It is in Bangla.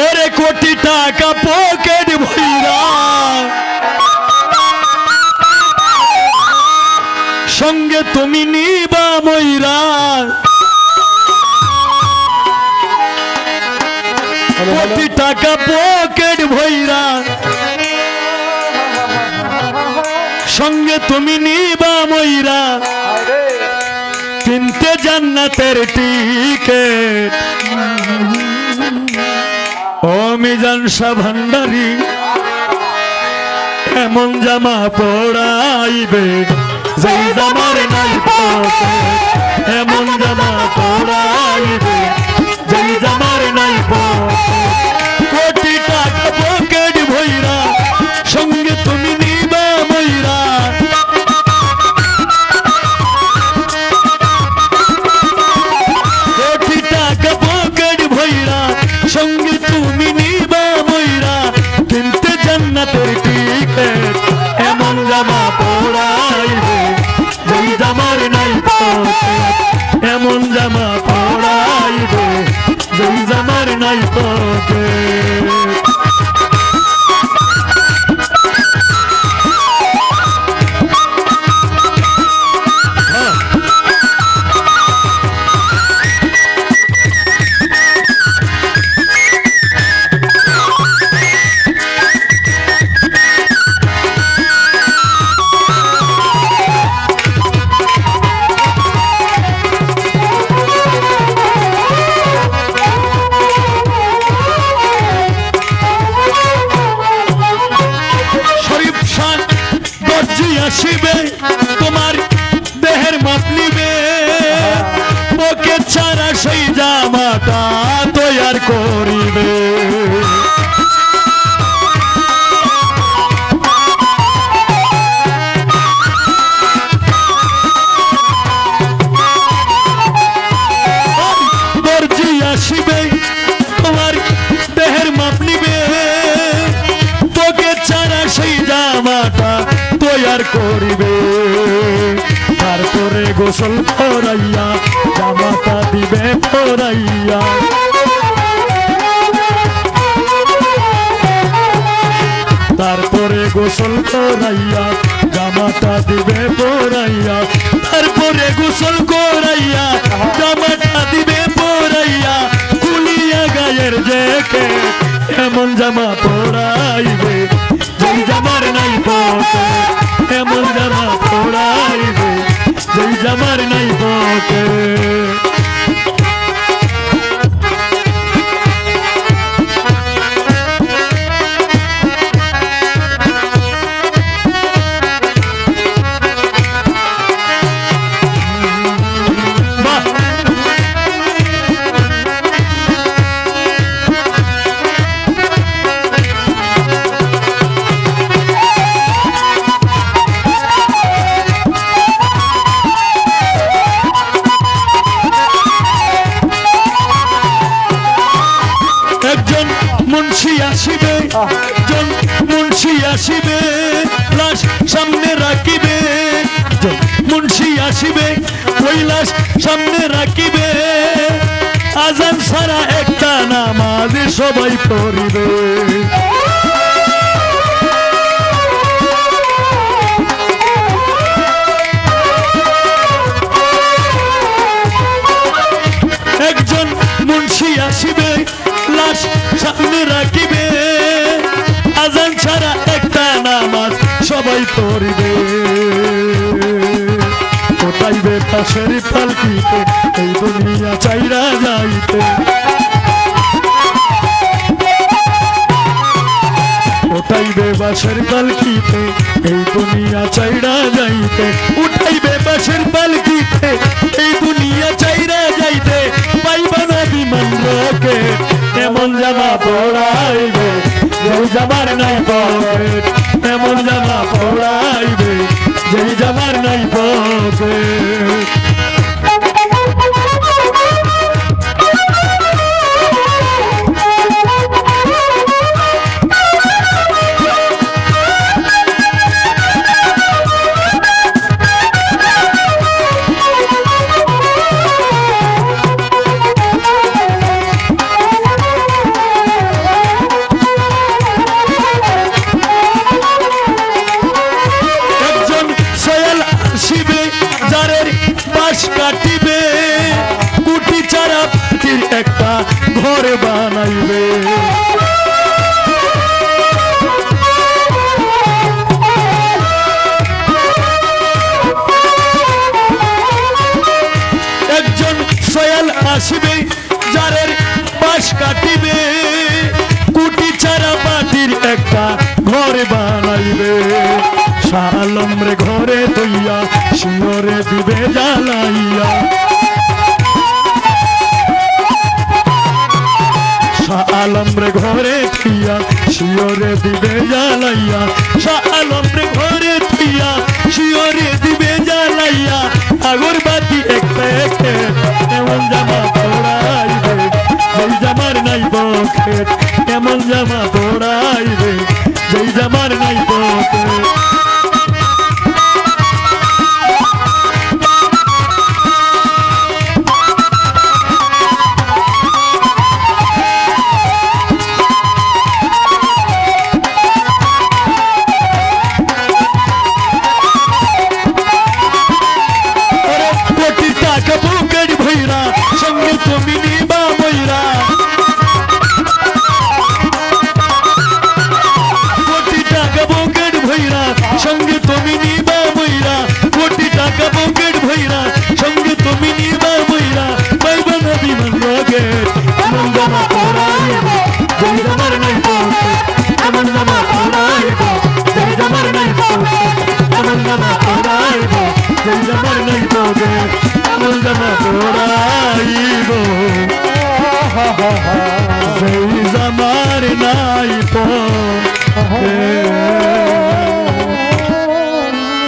ওরে কোটি টাকা পকেট ভইরা। সঙ্গে তুমি নিবা ময়রা কোটি টাকা পকেট ভইরা। সঙ্গে তুমি নিবা ময়রা কিনতে জান্নাতের টিকেট ও মিজান শাহ ভান্ডারি এমন জামা পড়াইবে যেই জামার নাই পকেট। এমন জামা পড়াইবে যেই জামার নাই পকেট। করিবে। আসিবে, তোমার দেহের মাপ তোকে ছাড়া সেই জামাটা তৈয়ার করিবে। তারপরে গোসল করাইয়া, জামাটা দিবে পরাইয়া। গোসল করাইয়া, জামাটা দিবে পরাইয়া, তারপরে গোসল করাইয়া, জামাটা দিবে পরাইয়া কুলিয়া গায়ের জেকে, এমন জামা পরাইবে, যেই জামার নাই পকেট এমন জামা পরাইবে, যেই জামার নাই পকেট আসিবে, লাশ সামনে রাখিবে মুন্সি আসিবে ওই লাশ সামনে রাখিবে। আজান সারা একটা নামাজ সবাই পড়িবে। একজন মুন্সি আসিবে, লাশ সামনে রাখিবে। পড়িবে কোটাইবে পাশের পালকিতে এই দুনিয়া চাইরা যাইতে? উঠাইবে বাসের পালকিতে এই দুনিয়া চাইরা যাইতে? উঠাইবে বাসের পালকিতে এই দুনিয়া চাইরা যাইতে? দেশ কাটিবে কুটি চারা একটা ঘর বানাইবে। একজন সয়াল আসবে, যারের পাশ কাটিবে, কুটি চারা পাটির একটা ঘর বানাইবে। শালমরে ঘরে তৈয়া শিওরে দিবে জ্বালাইয়া। শালমরে ঘরে থিয়া শিওরে দিবে জ্বালাইয়া। শালমরে ঘরে থিয়া শিওরে দিবে জ্বালাইয়া। আগরবাতি একটা এমন জামা পড়াইবে যেই জামার নাই পকেট এমন জামা পড়াইবে যেই জামার নাই